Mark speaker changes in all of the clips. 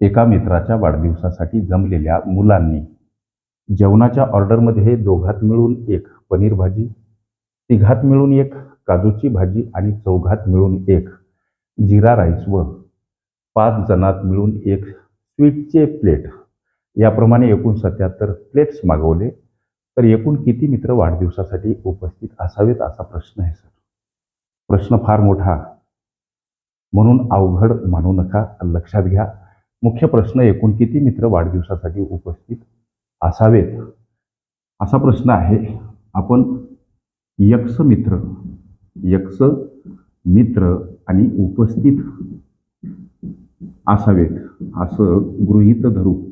Speaker 1: एका मित्राच्या वाढदिवसासाठी जमलेल्या मुलांनी जेवणाच्या ऑर्डरमध्ये दोघात मिळून एक पनीर भाजी तिघात मिळून एक काजूची भाजी आणि चौघात मिळून एक जिरा राईस व पाच जणात मिळून एक स्वीटचे प्लेट. याप्रमाणे एकूण सत्याहत्तर प्लेट्स मागवले. तर एकूण किती मित्र वाढदिवसासाठी उपस्थित असावेत असा प्रश्न आहे सर? प्रश्न फार मोठा. म्हणून अवघड मानू नका. लक्षात घ्या. मुख्य प्रश्न एकूण किती मित्र वाढदिवसासाठी उपस्थित असावेत? असा प्रश्न आहे. आपण यक्ष मित्र यक्ष मित्र आणि उपस्थित असावेत असं गृहीत धरू.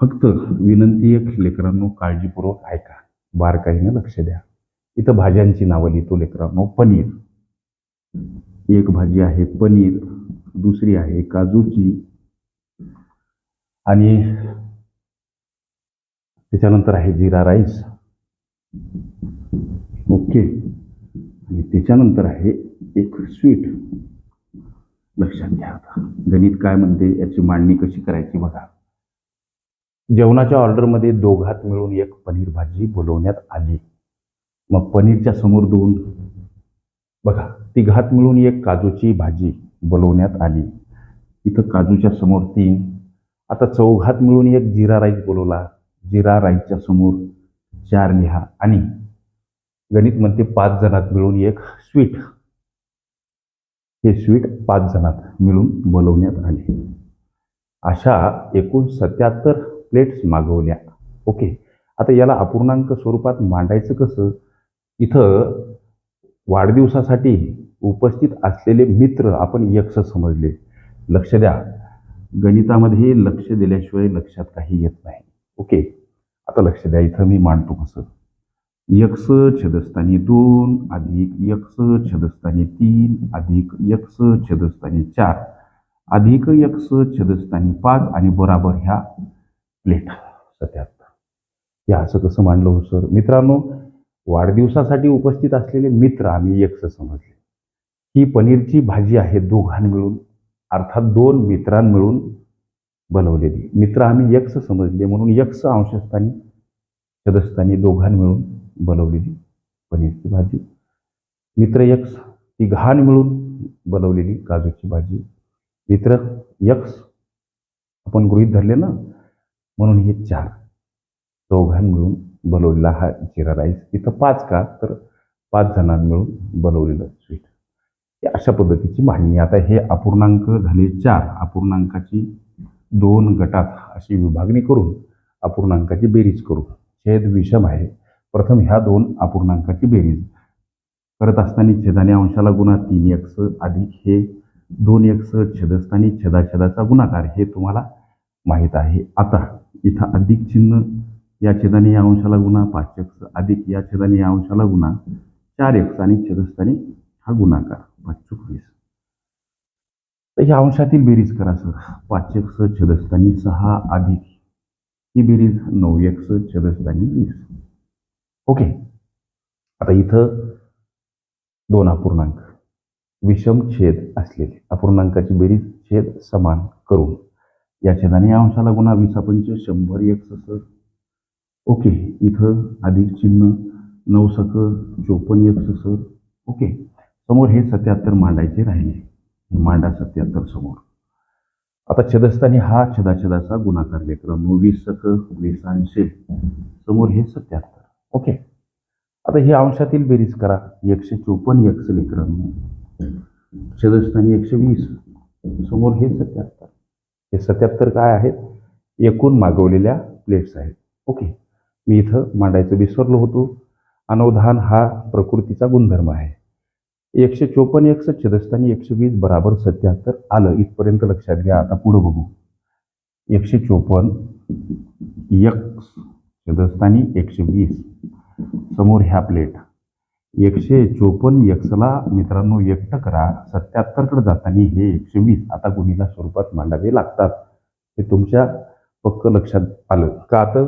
Speaker 1: फक्त विनंती एक लेकरांनो काळजीपूर्वक ऐका. बारकाईनं लक्ष द्या. इथं भाज्यांची नावं लिहितो लेकरांनो. पनीर. एक भाजी आहे पनीर. दुसरी आहे काजूची. आणि त्याच्यानंतर आहे जिरा राईस. ओके. आणि त्याच्यानंतर आहे एक स्वीट. लक्षात घ्या आता. गणित काय म्हणते याची मांडणी कशी करायची बघा. जेवणाच्या ऑर्डरमध्ये दोघात मिळून एक पनीर भाजी बोलवण्यात आली. मग पनीरच्या समोर दोन. बघा तिघात मिळून एक काजूची भाजी. बोलवण्यात आली. इथं काजूच्या समोर तीन आता चौघात मिळून एक जिरा राईस बोलवला. जिरा राईसच्या समोर चार लिहा आणि गणित म्हणते पाच जणात मिळून एक स्वीट. हे स्वीट पाच जणात मिळून बोलवण्यात आले. अशा एकूण सत्याहत्तर प्लेट्स मागवल्या. ओके. आता याला अपूर्णांक स्वरूपात मांडायचं कसं? इथं वाढदिवसासाठी उपस्थित असलेले मित्र आपण यक्ष समजले. लक्ष द्या. गणितामध्ये लक्ष दिल्याशिवाय लक्षात काही येत नाही. ओके? आता लक्ष द्या. इथं मी मांडतो कसं? यक्ष छदस्थानी दोन अधिक यक्ष छदस्थानी तीन अधिक यक्ष छदस्थानी चार अधिक यक्ष छदस्थानी पाच आणि बराबर ह्या प्लेट सत्याहत्तर. हे असं कसं मांडलं हो सर? मित्रांनो वाढदिवसासाठी उपस्थित असलेले मित्र आम्ही एक समजले. ही पनीरची भाजी आहे दोघां मिळून अर्थात दोन मित्रांमिळून बनवलेली. मित्र आम्ही यक्ष समजले म्हणून यक्ष अंशस्थानी सदस्थानी दोघां मिळून बनवलेली पनीरची भाजी. मित्र यक्ष घाण मिळून बनवलेली काजूची भाजी. मित्र यक्ष आपण गृहीत धरले ना? म्हणून हे चार दोघां मिळून बनवलेला हा जिरा राईस. इथं पाच का? तर पाच जणां मिळून बनवलेलं स्वीट. अशा पद्धतीची मांडणी आता हे अपूर्णांक झाले चार. अपूर्णांकाची दोन गटात अशी विभागणी करून अपूर्णांकाची बेरीज करू. छेद विषम आहे. प्रथम ह्या दोन अपूर्णांकाची बेरीज. करत असताना छेदाने अंशाला गुणा तीन एक्स अधिक हे दोन एक्स छेदस्थानी छेदाछेदाचा गुणाकार. हे तुम्हाला माहीत आहे. आता इथं अधिक चिन्ह या छेदाने या अंशाला गुणा पाच एक्स अधिक या छेदाने या अंशाला गुणा चार एक्स आणि छेदस्थानी हा गुणाकार पाच चोवीस तर या अंशातील बेरीज करा सर. पाच एक्स छेदस्थानी सहा अधिक ही बेरीज नऊ एक्स छेदस्थानी वीस. ओके. आता इथं दोन अपूर्णांक. विषम छेद असलेले अपूर्णांकाची बेरीज छेद समान करून या छेदाने या अंशाला गुणा वीस पंच शंभर एक्स सर ओके इथं अधिक चिन्ह नऊ सक चोपन्न एक्स सर ओके. समोर हे सत्याहत्तर मांडायचे राहिले. मांडा सत्याहत्तर समोर. आता छेदस्थानी हा छदाछदाचा गुणाकार लेक्रम वीस सक वीस ऐंशी. समोर हे सत्याहत्तर. ओके. आता हे अंशातील बेरीज करा. एकशे चोपन्न एकस लेकरांनो छेदस्थानी एकशे वीस. समोर हे सत्याहत्तर. हे सत्याहत्तर काय आहेत? एकूण मागवलेल्या प्लेट्स आहेत. ओके. मी इथं मांडायचं विसरलो होतो. अनवधान हा प्रकृतीचा गुणधर्म आहे. एकशे चोपन्न एक्स छेदस्थानी एकशे वीस बराबर सत्याहत्तर आलं इथपर्यंत लक्षात घ्या. आता पुढं बघू. एकशे चोपन्न एक्स छेदस्थानी एकशे वीस. समोर ह्या प्लेट एकशे चोपन्न एक्सला मित्रांनो एकटं करा. सत्याहत्तरकडे जाताना हे एकशे वीस आता गुणीला स्वरूपात मांडावे लागतात. हे तुमच्या पक्क लक्षात आलं. का तर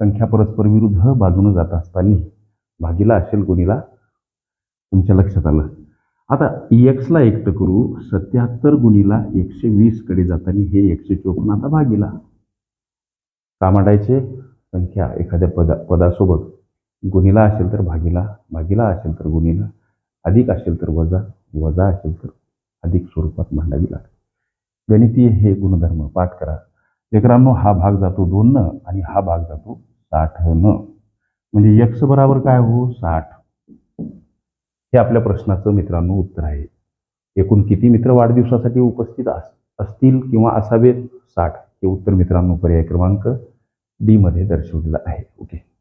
Speaker 1: संख्या परस्पर विरुद्ध बाजूनं जात असताना भागीला असेल गुणीला तुमच्या लक्षात आलं. आता एक्सला एकटं करू सत्याहत्तर गुणीला एकशे वीसकडे जाताना हे एकशे चोपन्न आता भागीला. कामाडायचे संख्या एखाद्या पदा पदासोबत. गुणीला असेल तर भागीला भागीला असेल तर गुणीला अधिक असेल तर वजा वजा असेल तर अधिक स्वरूपात मांडावी लागते. गणितीय हे गुणधर्म पाठ करा. लेकरांनो हा भाग जातो दोन न आणि हा भाग जातो साठ न. म्हणजे यक्स बराबर काय हो? साठ. हे आपल्या प्रश्नाचं मित्रांनो उत्तर आहे. एकूण किती मित्र वाढदिवसासाठी उपस्थित अस असतील किंवा असावेत? साठ. हे उत्तर मित्रांनो पर्याय क्रमांक डी मध्ये दर्शवलेलं आहे. ओके.